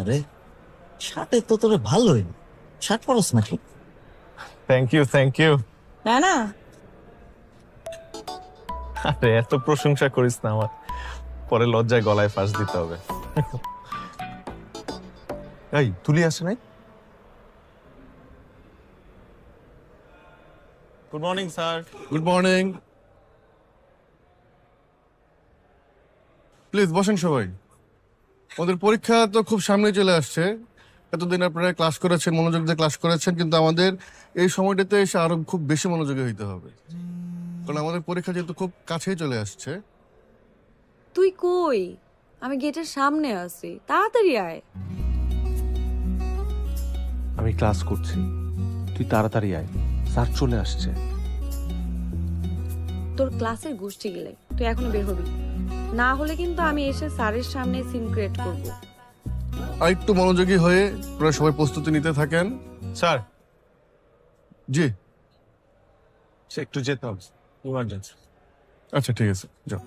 আরে শার্টে তো তোরে ভালোই শার্ট পরস নাকি? থ্যাংক ইউ থ্যাংক ইউ না না। আরে এত প্রশংসা করিস না আমার। পরে লজ্জায় গলায় ফাঁস দিতে হবে। এই তুলি আসে নাই? Good morning sir good morning please বসেন সবাই। আমাদের পরীক্ষা তো খুব সামনে চলে আসছে। এতদিন আপনারা ক্লাস করেছেন মনোযোগ দিয়ে ক্লাস করেছেন কিন্তু আমাদের এই সময়টাতে এসে আরও খুব বেশি মনোযোগী হইতে হবে। কারণ আমাদের পরীক্ষা যেহেতু খুব কাছেই চলে আসছে। তুই কই? আমি গেটের সামনে আছি। তাড়াতাড়ি আয়। আমি ক্লাস করছি। তুই তাড়াতাড়ি আয়। স্যার চলে আসছে। তোর ক্লাসের গোষ্ঠী গেলে। তুই এখনও বের হবি। না হলে কিন্তু আমি এসে স্যারের সামনে সিন ক্রিয়েট করব। আর একটু মনোযোগী হয়ে আপনারা সবাই প্রস্তুতি নিতে থাকেন। স্যার। জি। সে একটু যেতে হবে। ইমার্জেন্সি আচ্ছা ঠিক আছে যাও।